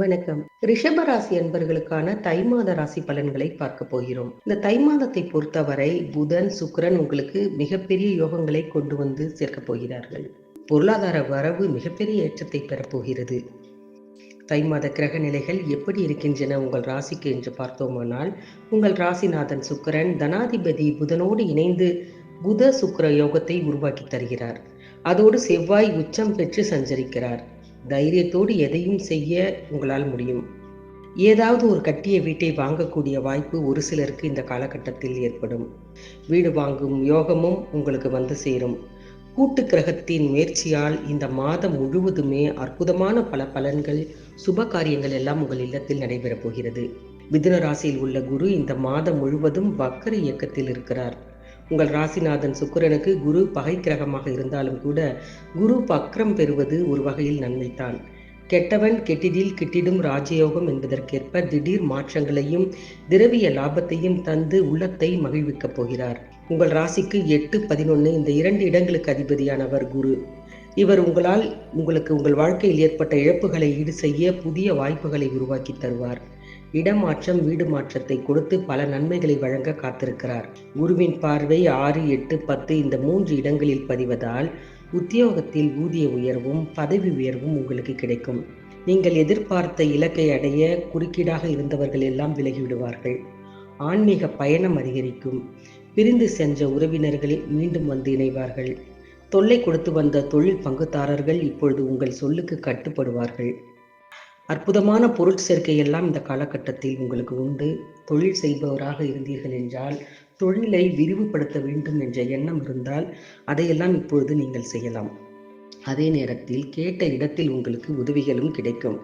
வணக்கம். ரிஷப ராசி அன்பர்களுக்கான தை மாத ராசி பலன்களை பார்க்க போகிறோம். இந்த தை மாதத்தை பொறுத்தவரை புதன் சுக்கிரன் உங்களுக்கு மிகப்பெரிய யோகங்களை கொண்டு வந்து சேர்க்கப் போகிறார்கள். பொருளாதார வரவு மிகப்பெரிய ஏற்றத்தை பெறப்போகிறது தை மாத கிரக நிலைகள் எப்படி இருக்கின்றன உங்கள் ராசிக்கு என்று பார்த்தோமானால் உங்கள் ராசிநாதன் சுக்கரன் தனாதிபதி புதனோடு இணைந்து புத சுக்கிர யோகத்தை உருவாக்கி தருகிறார். அதோடு செவ்வாய் உச்சம் பெற்று சஞ்சரிக்கிறார். தைரியத்தோடு எதையும் செய்ய உங்களால் முடியும். ஏதாவது ஒரு கட்டிய வீட்டை வாங்கக்கூடிய வாய்ப்பு ஒரு சிலருக்கு இந்த காலகட்டத்தில் ஏற்படும். வீடு வாங்கும் யோகமும் உங்களுக்கு வந்து சேரும். கூட்டு கிரகத்தின் முயற்சியால் இந்த மாதம் முழுவதுமே அற்புதமான பல பலன்கள் சுப காரியங்கள் எல்லாம் உங்கள் இல்லத்தில் நடைபெறப் போகிறது. மிதுன ராசியில் உள்ள குரு இந்த மாதம் முழுவதும் வக்கர இயக்கத்தில் இருக்கிறார். உங்கள் ராசிநாதன் சுக்கிரனுக்கு குரு பகை கிரகமாக இருந்தாலும் கூட குரு பக்ரம் பெறுவது ஒரு வகையில் நன்மைதான். கெட்டவன் கெட்டிடில் கிட்டிடும் ராஜயோகம் என்பதற்கேற்ப திடீர் மாற்றங்களையும் திரவிய லாபத்தையும் தந்து உள்ளத்தை மகிழ்விக்கப் போகிறார். உங்கள் ராசிக்கு எட்டு பதினொன்று இந்த இரண்டு இடங்களுக்கு அதிபதியானவர் குரு. இவர் உங்களால் உங்களுக்கு உங்கள் வாழ்க்கையில் ஏற்பட்ட இழப்புகளை ஈடு செய்ய புதிய வாய்ப்புகளை உருவாக்கி தருவார். இடமாற்றம் வீடு மாற்றத்தை கொடுத்து பல நன்மைகளை வழங்க காத்திருக்கிறார். குருவின் பார்வை ஆறு எட்டு பத்து இந்த மூன்று இடங்களில் பதிவதால் உத்தியோகத்தில் ஊதிய உயர்வும் பதவி உயர்வும் உங்களுக்கு கிடைக்கும். நீங்கள் எதிர்பார்த்த இலக்கை அடைய குறுக்கீடாக இருந்தவர்கள் எல்லாம் விலகிவிடுவார்கள். ஆன்மீக பயணம் அதிகரிக்கும். பிரிந்து சென்ற உறவினர்கள் மீண்டும் வந்து இணைவார்கள். தொல்லை கொடுத்து வந்த தொழில் பங்குதாரர்கள் இப்பொழுது உங்கள் சொல்லுக்கு கட்டுப்படுவார்கள். அற்புதமான பொருள் சேர்க்கை எல்லாம் இந்த காலகட்டத்தில் உங்களுக்கு உண்டு. தொழில் செய்பவராக இருந்தீர்கள் என்றால் தொழிலை விரிவுபடுத்த வேண்டும் என்ற எண்ணம் இருந்தால் அதையெல்லாம் இப்பொழுது நீங்கள் செய்யலாம். அதே நேரத்தில் கேட்ட இடத்தில் உங்களுக்கு உதவிகளும் கிடைக்கும்.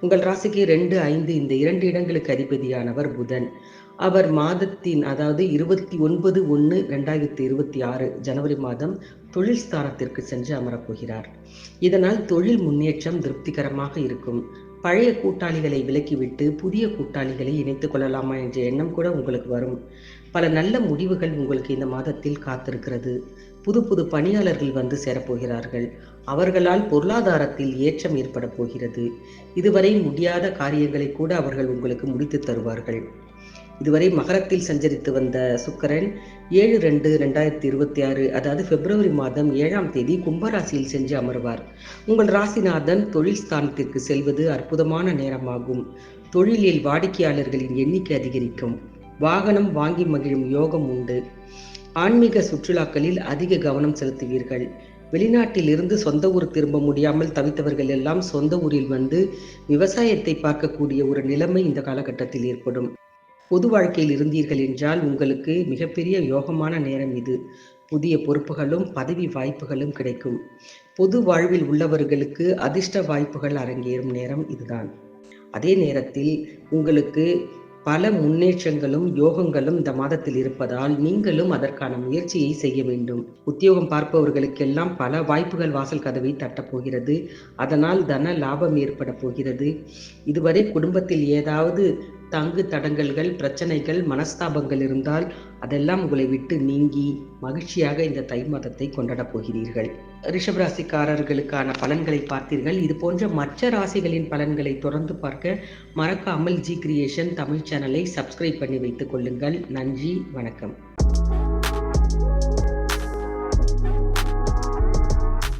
உங்கள் ராசிக்கு ரெண்டு ஐந்து இந்த இரண்டு இடங்களுக்கு அதிபதியானவர் புதன். அவர் மாதத்தின் அதாவது இருபத்தி ஒன்பது ஒன்று ரெண்டாயிரத்தி இருபத்தி ஆறு ஜனவரி மாதம் தொழில் ஸ்தானத்திற்கு சென்று அமரப்போகிறார் இதனால் தொழில் முன்னேற்றம் திருப்திகரமாக இருக்கும். பழைய கூட்டாளிகளை விலக்கிவிட்டு புதிய கூட்டாளிகளை இணைத்துக் கொள்ளலாமா என்ற எண்ணம் கூட உங்களுக்கு வரும். பல நல்ல முடிவுகள் உங்களுக்கு இந்த மாதத்தில் காத்திருக்கிறது. புது புது பணியாளர்கள் வந்து சேரப்போகிறார்கள். அவர்களால் பொருளாதாரத்தில் ஏற்றம் ஏற்பட போகிறது. இதுவரை முடியாத காரியங்களை கூட அவர்கள் உங்களுக்கு முடித்து தருவார்கள். இதுவரை மகரத்தில் சஞ்சரித்து வந்த சுக்கரன் ஏழு ரெண்டு ரெண்டாயிரத்தி இருபத்தி ஆறு அதாவது பிப்ரவரி மாதம் ஏழாம் தேதி கும்பராசியில் சென்று அமர்வார். உங்கள் ராசிநாதன் தொழில் ஸ்தானத்திற்கு செல்வது அற்புதமான நேரமாகும். தொழிலில் வாடிக்கையாளர்களின் எண்ணிக்கை அதிகரிக்கும். வாகனம் வாங்கி மகிழும் யோகம் உண்டு. ஆன்மீக சுற்றுலாக்களில் அதிக கவனம் செலுத்துவீர்கள். வெளிநாட்டில் இருந்து சொந்த ஊர் திரும்ப முடியாமல் தவித்தவர்கள் எல்லாம் சொந்த ஊரில் வந்து விவசாயத்தை பார்க்கக்கூடிய ஒரு நிலைமை இந்த காலகட்டத்தில் ஏற்படும். பொது வாழ்க்கையில் இருந்தீர்கள் என்றால் உங்களுக்கு மிகப்பெரிய யோகமான நேரம் இது. புதிய பொறுப்புகளும் பதவி வாய்ப்புகளும் கிடைக்கும். பொது வாழ்வில் உள்ளவர்களுக்கு அதிர்ஷ்ட வாய்ப்புகள் அரங்கேறும் நேரம் இதுதான். அதே நேரத்தில் உங்களுக்கு பல முன்னேற்றங்களும் யோகங்களும் இந்த மாதத்தில் இருப்பதால் நீங்களும் அதற்கான முயற்சியை செய்ய வேண்டும். உத்தியோகம் பார்ப்பவர்களுக்கெல்லாம் பல வாய்ப்புகள் வாசல் கதவை தட்டப்போகிறது அதனால் தன லாபம் ஏற்பட போகிறது. இதுவரை குடும்பத்தில் ஏதாவது தங்கு தடங்கல்கள் பிரச்சனைகள் மனஸ்தாபங்கள் இருந்தால் அதெல்லாம் உங்களை விட்டு நீங்கி மகிழ்ச்சியாக இந்த தை மாதத்தை கொண்டாடப் போகிறீர்கள். ரிஷபராசிக்காரர்களுக்கான பலன்களை பார்த்தீர்கள். இது போன்ற மற்ற ராசிகளின் பலன்களை தொடர்ந்து பார்க்க மறக்காமல் ஜி கிரியேஷன் தமிழ் சேனலை சப்ஸ்கிரைப் பண்ணி வைத்துக் கொள்ளுங்கள். நன்றி வணக்கம்.